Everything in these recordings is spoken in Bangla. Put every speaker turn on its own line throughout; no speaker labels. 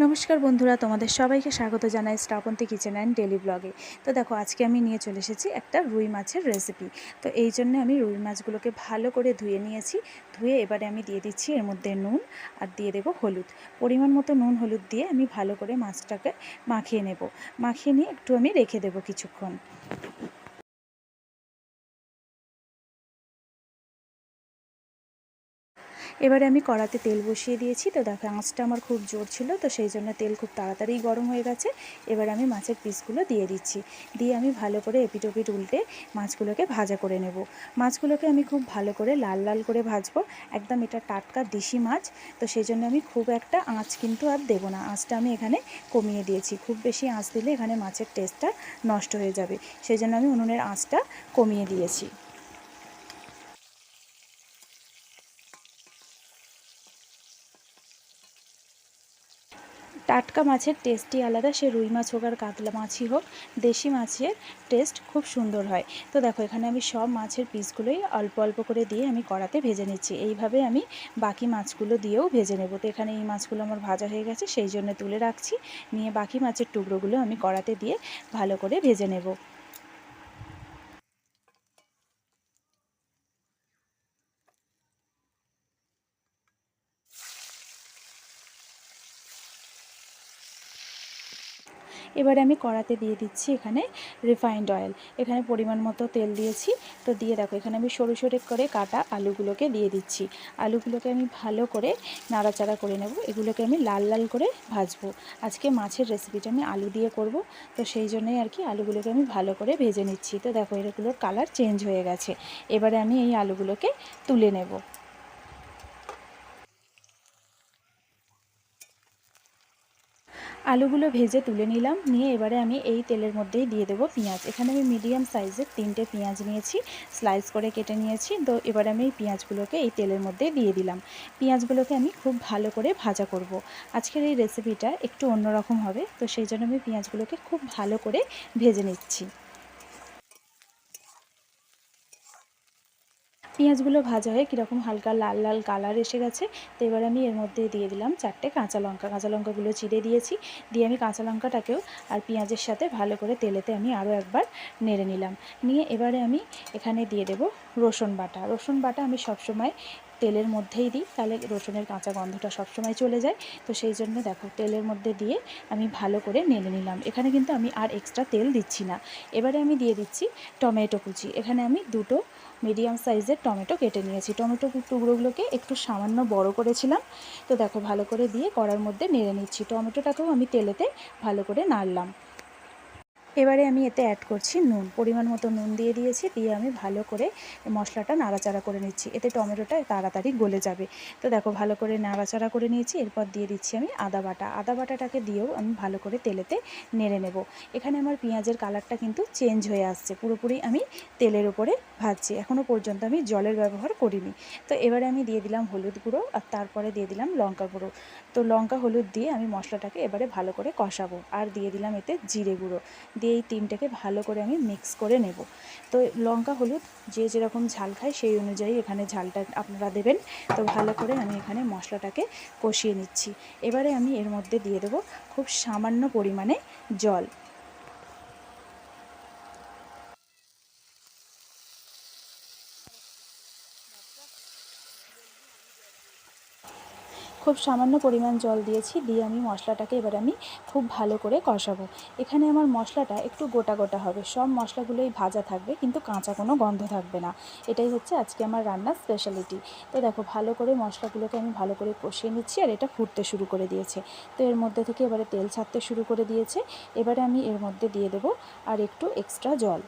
নমস্কার বন্ধুরা, তোমাদের সবাইকে স্বাগত জানাই শ্রাবন্তী কিচেন অ্যান্ড ডেলি ব্লগে। তো দেখো, আজকে আমি নিয়ে চলে এসেছি একটা রুই মাছের রেসিপি তো এই জন্য আমি রুই মাছগুলোকে ভালো করে ধুয়ে নিয়েছি। ধুয়ে এবারে আমি দিয়ে দিচ্ছি এর মধ্যে নুন আর দিয়ে দেবো হলুদ। পরিমাণ মতো নুন হলুদ দিয়ে আমি ভালো করে মাছটাকে মাখিয়ে নেব। মাখিয়ে নিয়ে একটু আমি রেখে দেবো কিছুক্ষণ। এবারে আমি কড়াতে তেল বসিয়ে দিয়েছি। তো দেখো, আঁচটা আমার খুব জোর ছিল, তো সেই জন্য তেল খুব তাড়াতাড়ি গরম হয়ে গেছে। এবার আমি মাছের পিসগুলো দিয়ে দিচ্ছি। দিয়ে আমি ভালো করে এপিট ওপিট উল্টে মাছগুলোকে ভাজা করে নেব। মাছগুলোকে আমি খুব ভালো করে লাল লাল করে ভাজবো। একদম এটা টাটকা দেশি মাছ, তো সেই জন্য আমি খুব একটা আঁচ কিন্তু আর দেবো না। আঁচটা আমি এখানে কমিয়ে দিয়েছি। খুব বেশি আঁচ দিলে এখানে মাছের টেস্টটা নষ্ট হয়ে যাবে। সেই জন্য আমি উনুনের আঁচটা কমিয়ে দিয়েছি। টাটকা মাছের টেস্টই আলাদা, সে রুই মাছ হোক আর কাতলা মাছই হোক, দেশি মাছের টেস্ট খুব সুন্দর হয়। তো দেখো, এখানে আমি সব মাছের পিসগুলোই অল্প অল্প করে দিয়ে আমি কড়াতে ভেজে নিচ্ছি। এইভাবে আমি বাকি মাছগুলো দিয়েও ভেজে নেব। তো এখানে এই মাছগুলো আমার ভাজা হয়ে গেছে, সেই জন্য তুলে রাখছি। নিয়ে বাকি মাছের টুকরোগুলো আমি কড়াতে দিয়ে ভালো করে ভেজে নেব। এবারে আমি কড়াতে দিয়ে দিচ্ছি এখানে রিফাইন্ড অয়েল এখানে পরিমাণ মতো তেল দিয়েছি। তো দিয়ে দেখো, এখানে আমি সরু সরু করে কাটা আলুগুলোকে দিয়ে দিচ্ছি। আলুগুলোকে আমি ভালো করে নাড়াচাড়া করে নেব। এগুলোকে আমি লাল লাল করে ভাজবো। আজকে মাছের রেসিপিটা আমি আলু দিয়ে করব। তো সেই জন্যই আর কি আলুগুলোকে আমি ভালো করে ভেজে নিচ্ছি। তো দেখো, এগুলোর কালার চেঞ্জ হয়ে গেছে। এবারে আমি এই আলুগুলোকে তুলে নেব। আলুগুলো ভেজে তুলে নিলাম। নিয়ে এবারে আমি এই তেলের মধ্যেই দিয়ে দেবো পেঁয়াজ। এখানে আমি মিডিয়াম সাইজের তিনটে পেঁয়াজ নিয়েছি, স্লাইস করে কেটে নিয়েছি। তো এবারে আমি এই পেঁয়াজগুলোকে এই তেলের মধ্যে দিয়ে দিলাম। পেঁয়াজগুলোকে আমি খুব ভালো করে ভাজা করব। আজকের এই রেসিপিটা একটু অন্যরকম হবে, তো সেই জন্য আমি পেঁয়াজগুলোকে খুব ভালো করে ভেজে নিচ্ছি। পেঁয়াজগুলো ভাজা হয়ে কীরকম হালকা লাল লাল কালার এসে গেছে, তো এবার আমি এর মধ্যে দিয়ে দিলাম চারটে কাঁচা লঙ্কা। কাঁচা লঙ্কাগুলো চিড়ে দিয়েছি, দিয়ে আমি কাঁচা লঙ্কাটাকেও আর পেঁয়াজের সাথে ভালো করে তেলেতে আমি আরও একবার নেড়ে নিলাম। নিয়ে এবারে আমি এখানে দিয়ে দেব রসুন বাটা। রসুন বাটা আমি সবসময় তেলের মধ্যেই দিই, তাহলে রসুনের কাঁচা গন্ধটা সবসময় চলে যায়। তো সেই জন্য দেখো, তেলের মধ্যে দিয়ে আমি ভালো করে নেড়ে নিলাম। এখানে কিন্তু আমি আর এক্সট্রা তেল দিচ্ছি না। এবারে আমি দিয়ে দিচ্ছি টমেটো কুচি। এখানে আমি দুটো মিডিয়াম সাইজের টমেটো কেটে নিয়েছি। টমেটো টুকরোগুলোকে একটু সামান্য বড় করেছিলাম। তো দেখো, ভালো করে দিয়ে কড়ার মধ্যে নেড়ে নিচ্ছি। টমেটোটাকেও আমি তেলেতে ভালো করে নাড়লাম। এবারে আমি এতে অ্যাড করছি নুন, পরিমাণ মতো নুন দিয়ে দিয়েছি, দিয়ে আমি ভালো করে মশলাটা নাড়াচাড়া করে নিচ্ছি। এতে টমেটোটা তাড়াতাড়ি গলে যাবে। তো দেখো, ভালো করে নাড়াচাড়া করে নিয়েছি, এরপর দিয়ে দিচ্ছি আমি আদা বাটা। আদা বাটাটাকে দিয়েও আমি ভালো করে তেলেতে নেড়ে নেব। এখানে আমার পেঁয়াজের কালারটা কিন্তু চেঞ্জ হয়ে আসছে, পুরোপুরি আমি তেলের উপরে ভাজছি। এখনও পর্যন্ত আমি জলের ব্যবহার করিনি। তো এবারে আমি দিয়ে দিলাম হলুদ গুঁড়ো আর তারপরে দিয়ে দিলাম লঙ্কা গুঁড়ো। তো লঙ্কা, হলুদ দিয়ে আমি মশলাটাকে এবারে ভালো করে কষাবো। আর দিয়ে দিলাম এতে জিরে গুঁড়ো। দিয়ে এই তিনটাকে ভালো করে আমি মিক্স করে নেব। তো লঙ্কা, হলুদ যে যেরকম ঝাল খায় সেই অনুযায়ী এখানে ঝালটা আপনারা দেবেন। তো ভালো করে আমি এখানে মশলাটাকে কষিয়ে নিচ্ছি। এবারে আমি এর মধ্যে দিয়ে দেবো খুব সামান্য পরিমাণে জল। খুব সামান্য পরিমাণ জল দিয়েছি, দিয়ে আমি মশলাটাকে এবার আমি খুব ভালো করে কষাবো। এখানে আমার মশলাটা একটু গোটা গোটা হবে, সব মশলাগুলোই ভাজা থাকবে, কিন্তু কাঁচা কোনো গন্ধ থাকবে না। এটাই হচ্ছে আজকে আমার রান্নার স্পেশালিটি তো দেখো, ভালো করে মশলাগুলোকে আমি ভালো করে কষিয়ে নিচ্ছি, আর এটা ফুটতে শুরু করে দিয়েছে। তো এর মধ্যে থেকে এবারে তেল ছাড়তে শুরু করে দিয়েছে। এবারে আমি এর মধ্যে দিয়ে দেবো আর একটু এক্সট্রা জল।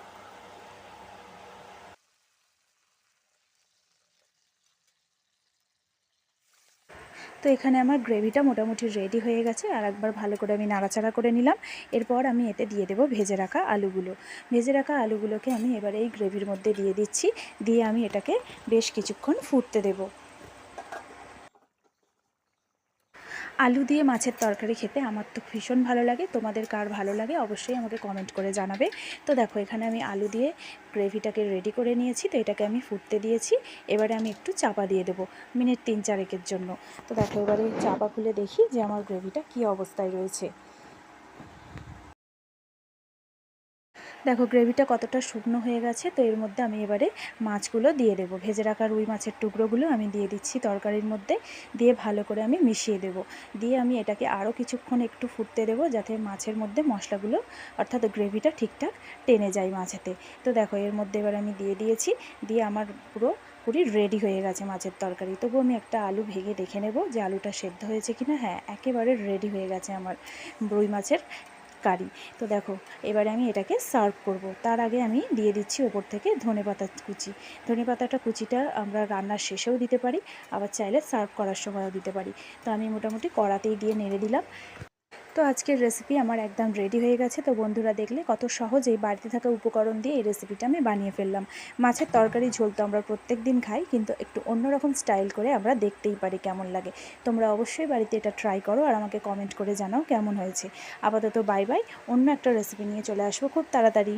তো এখানে আমার গ্রেভিটা মোটামুটি রেডি হয়ে গেছে। আর একবার ভালো করে আমি নাড়াচাড়া করে নিলাম। এরপর আমি এতে দিয়ে দেবো ভেজে রাখা আলুগুলো। ভেজে রাখা আলুগুলোকে আমি এবার এই গ্রেভির মধ্যে দিয়ে দিচ্ছি। দিয়ে আমি এটাকে বেশ কিছুক্ষণ ফুটতে দেবো। আলু দিয়ে মাছের তরকারি খেতে আমার তো ভীষণ ভালো লাগে। তোমাদের কার ভালো লাগে অবশ্যই আমাকে কমেন্ট করে জানাবে। তো দেখো, এখানে আমি আলু দিয়ে গ্রেভিটাকে রেডি করে নিয়েছি, তো এটাকে আমি ফুটতে দিয়েছি। এবারে আমি একটু চাপা দিয়ে দেবো, মিনিট তিন চারেকের জন্য। তো দেখো, এবারে চাপা খুলে দেখি যে আমার গ্রেভিটা কি অবস্থায় রয়েছে। দেখো গ্রেভিটা কতটা শুকনো হয়ে গেছে, তো এর মধ্যে আমি এবারে মাছগুলো দিয়ে দেবো। ভেজে রাখা রুই মাছের টুকরোগুলো আমি দিয়ে দিচ্ছি তরকারির মধ্যে, দিয়ে ভালো করে আমি মিশিয়ে দেবো। দিয়ে আমি এটাকে আরও কিছুক্ষণ একটু ফুটতে দেবো যাতে মাছের মধ্যে মশলাগুলো, অর্থাৎ গ্রেভিটা ঠিকঠাক টেনে যায় মাছেতে। তো দেখো এর মধ্যে এবার আমি দিয়ে দিয়েছি, দিয়ে আমার পুরো পুরি রেডি হয়ে গেছে মাছের তরকারি। তবু আমি একটা আলু ভেঙে দেখে নেব যে আলুটা সেদ্ধ হয়েছে কিনা। হ্যাঁ একেবারে রেডি হয়ে গেছে আমার রুই মাছের কারি। তো দেখো, এবারে আমি এটাকে সার্ভ করব। তার আগে আমি দিয়ে দিচ্ছি ওপর থেকে ধনে পাতার কুচি। ধনে পাতাটা কুচিটা আমরা রান্নার শেষেও দিতে পারি, আবার চাইলে সার্ভ করার সময়ও দিতে পারি। তো আমি মোটামুটি কড়াতেই দিয়ে নেড়ে দিলাম। তো আজকের রেসিপি আমার একদম রেডি হয়ে গেছে। তো বন্ধুরা দেখলে কত সহজেই বাড়িতে থাকা উপকরণ দিয়ে এই রেসিপিটা আমি বানিয়ে ফেললাম। মাছের তরকারি ঝোল তো আমরা প্রত্যেক দিন খাই, কিন্তু একটু অন্যরকম স্টাইল করে আমরা দেখতেই পারি কেমন লাগে। তোমরা অবশ্যই বাড়িতে এটা ট্রাই করো আর আমাকে কমেন্ট করে জানাও কেমন হয়েছে। আপাতত বাই বাই অন্য একটা রেসিপি নিয়ে চলে আসব খুব তাড়াতাড়ি।